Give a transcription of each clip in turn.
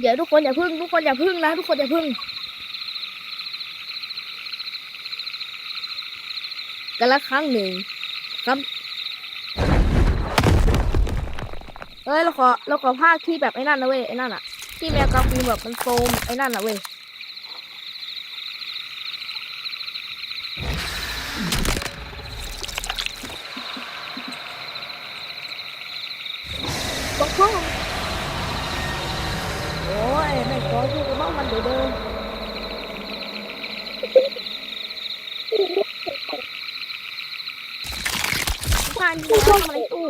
เดี๋ยวทุกคนอย่าพึ่งทุกคนอย่าพึ่งนะทุกคนอย่าพึ่งกันละครั้งหนึ่งครับเฮ้ยเราขอเราขอภาคที่แบบไอ้นั่นนะเว้ยไอ้นั่นอะที่แมวกาฟิลแบบมันโซมไอ้นั่นนะเว้ยบอกพ่อ ยไม่ขอสู้กับน้องมันเดี๋ยวเดินผ่านอยู่แล้วทำอะไรตู้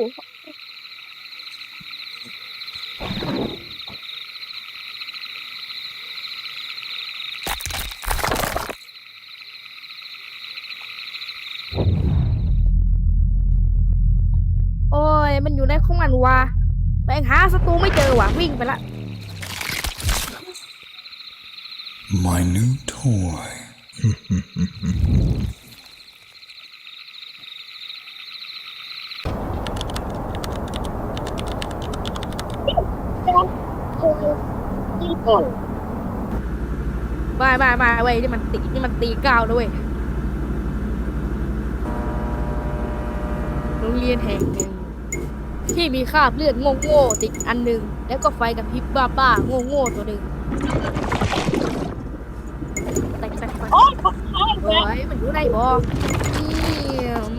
โอ้ย มันอยู่ในของมันวะแม่งหาศัตรูไม่เจอว่ะ วิ่งไปละ My new toy. มามามาเว้ยนี่มันตีนี่มันตีก้าวด้วยโรงเรียนแห่งหนึ่งที่มีคราบเลือดโง่ๆติดอันหนึ่งแล้วก็ไฟกับพริบบ้าๆโง่ๆตัวหนึ่ง แตกแตกไปโอ้ยมันอยู่ในบ่อเอี่ยม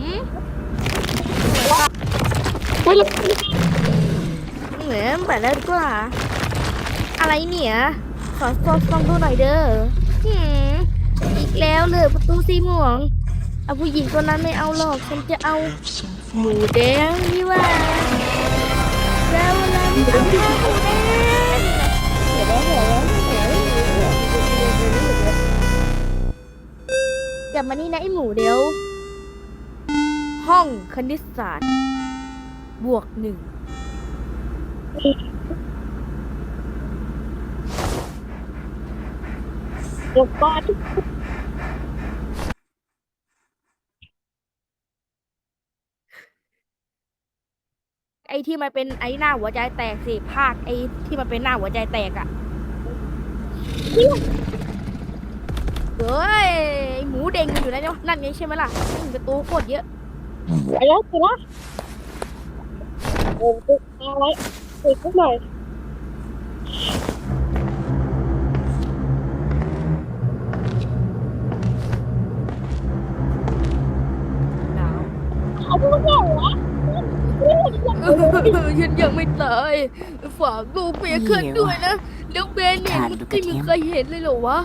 เหมือนไปแล้วดีกว่า อะไรเนี่ย ขอซอฟองดูหน่อยเด้อหืมอีกแล้วเลยประตูสีม่วง เอาผู้หญิงคนนั้นไม่เอาหรอก ฉันจะเอาหมูแดงนี่ว่าแล้วแล้วหมูแดงหมูแดงหมูแดงหมูแดงหมูแดงก ลับมานี่นะไอหมูเดียว ห้องคณิตศาสตร์ บวกหนึ่งเดี๋ยวก่อนไอ้ที่มันเป็นไอ้หน้าหัวใจแตกสิภาคไอ้ที่มันเป็นหน้าหัวใจแตกอะ เฮ้ยไอ้หมูเด้งมันอยู่นั่นเนาะนั่นไงใช่ไหมล่ะนี่ประตูโคตรเยอะไปแล้วไปแล้วโอ้โหเอาไว้ติดขึ้นหน่อยหนาวเอาพูดได้เหรอฉันยังไม่ตายฝากลูกเมียขึ้นด้วยนะแล้วเบนเนี่ยมันไม่มีใครเห็นเลยเหรอวะ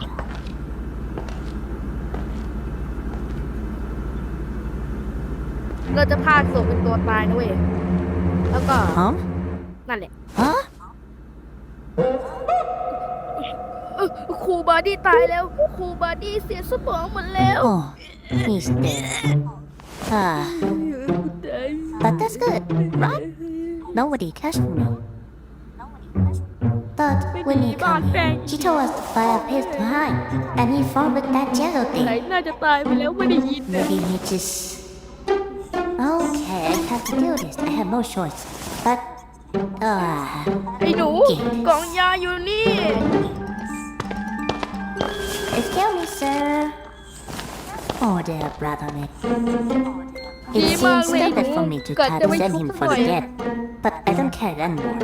เราจะพาศพเป็นตัวตายนะเว้ย แล้วก็ Huh? นั่นแหละ Huh? เออครูบาดี้ตายแล้ว ครูบาดี้เสียสมองหมดแล้ว Oh, he's dead. Ah, but that's good, right? Nobody catched me. But when he came here, he told us the fireplace to hide, and he found with that yellow ไหน thing. น่าจะตายไปแล้วไม่ได้ยินนะ Maybe he just. Okay, I have to do this. I have no choice. But, uh, ไอ้หนูกล่องยาอยู่นี่ excuse me, sir. Oh, dear brother, me. It Di ba, seems Lady? stupid for me to Got try the to way send to him for the avoid. dead, but I don't care anymore.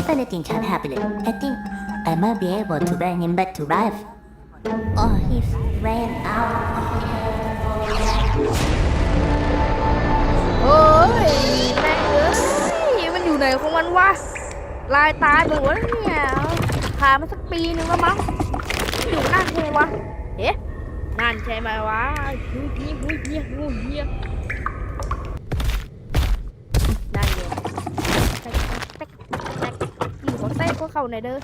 If anything can happen, I think I might be able to bring him back to life. Oh, he ran out. โอ้ยแม่งเอ้ยมันอยู่ไหนของมันวะลายตายไปหมดแล้วเนี่ยผ่านมาสักปีหนึ่งแล้วมั้งอยู่นั่นใช่ไหมวะเอ๊ะนั่นใช่ไหมวะหูเหี้ยหูเหี้ยหูเหี้ยนั่นเลยแตกแตกแตกหมูของเต้พวกเขาไหนเด้อ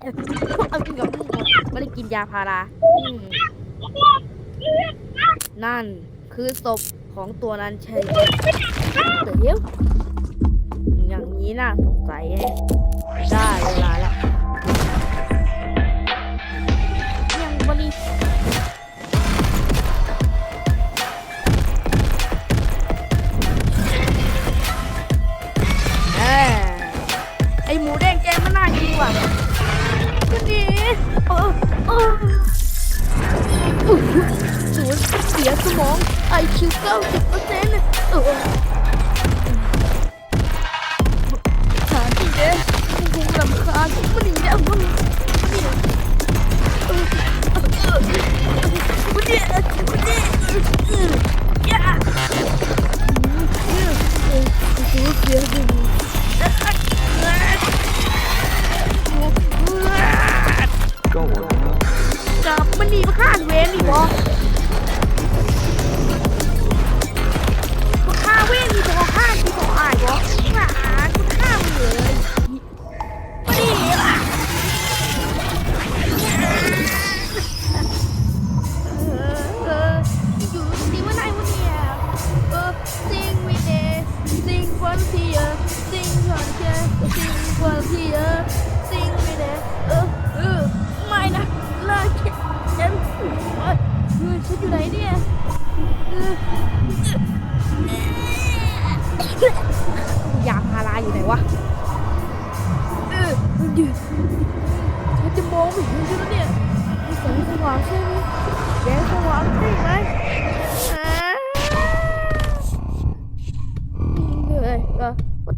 เอ้ยเอากินกับไม่ได้กินยาพารานั่นคือศพ ของตัวนั้นใช่ไหมเดี๋ยวอย่างนี้น่าสงสัยแฮะได้เวลาละยังบริไอหมูแดงแกมัน่ากินว่ะก็ดีอออ เสียสมอง IQ 90เปอร์เซ็นต์ถาที่เด้คงรำคาญมันอีแล้วมึง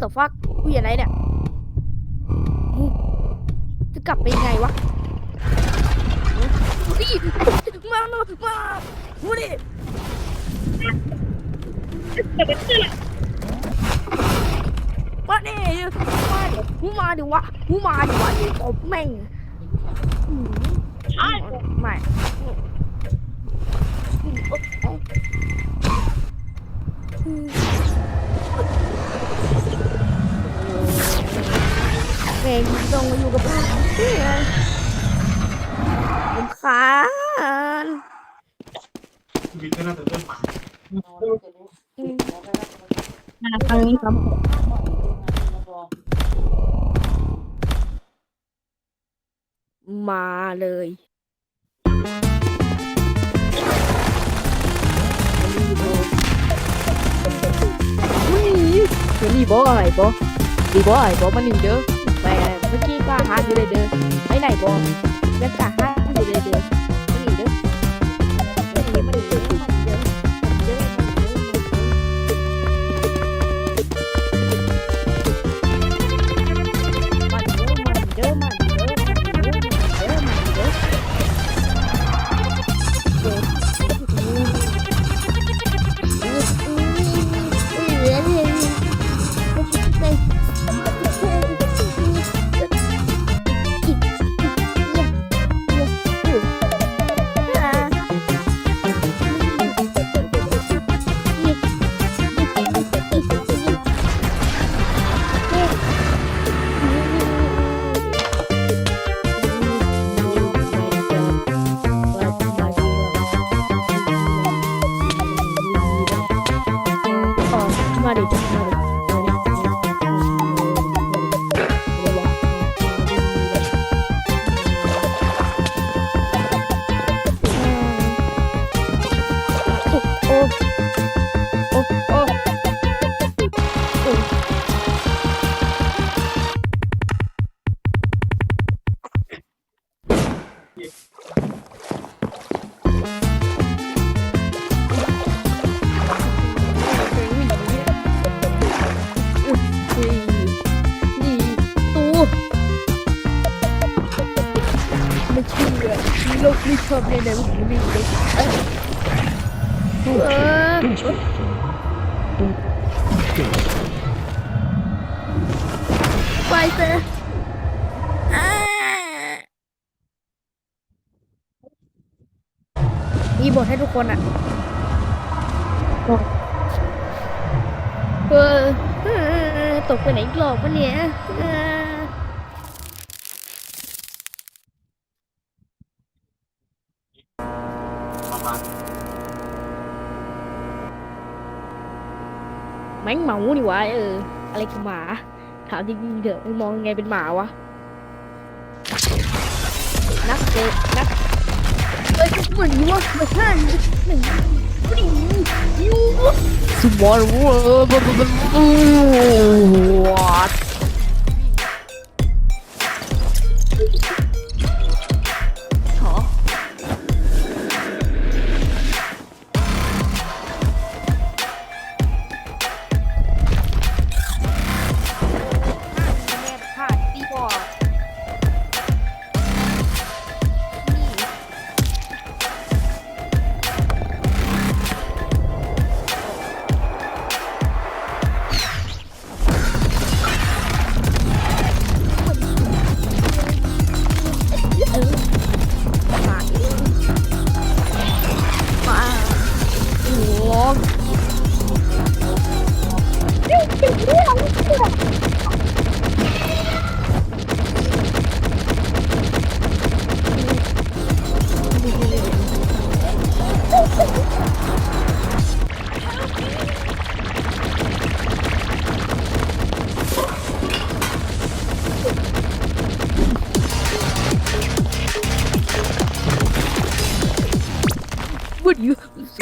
ต่ฟักกูอย่าไรเนี่ยจะกลับไปไงวะดิมามามาดูดิมาดิมาเดี๋ยวกูมาเดี๋ยววะกูมาเดี๋ยววะนี่ตบแม่งไม่อ เพลงตรงอยู่กับเพื่อนขานชีวิตก็น่าจะเริ่มใหม่ทางนี้ครับมาเลยวิ่เดี๋ยวนี่บอะไรบ่ดีบ่อะไรบ่มันนิ่เด้อ เมื่อกี้ก็หาอยู่เลยเด้อไม่ไหนบ่เมื่อก็หาอยู่เลยเด้อ ม่ชอบในไหนว่าผมไม่เด็กเออไปเถอะอ่ามีบทให้ทุกคนอะเออเออตกไปไหนอีกรอบวะเนี่ยเออ ประ มาแม่งหมานี่วะเออ อะไรคือหมา ถามจริงๆเถอะมึงมองยังไงเป็นหมาวะ นักเตะนักเอ้ยเหมือนวะไม่ใช่หนึ่งผู้หญิงยูสมอลเวิร์บวั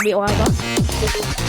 ไม่อ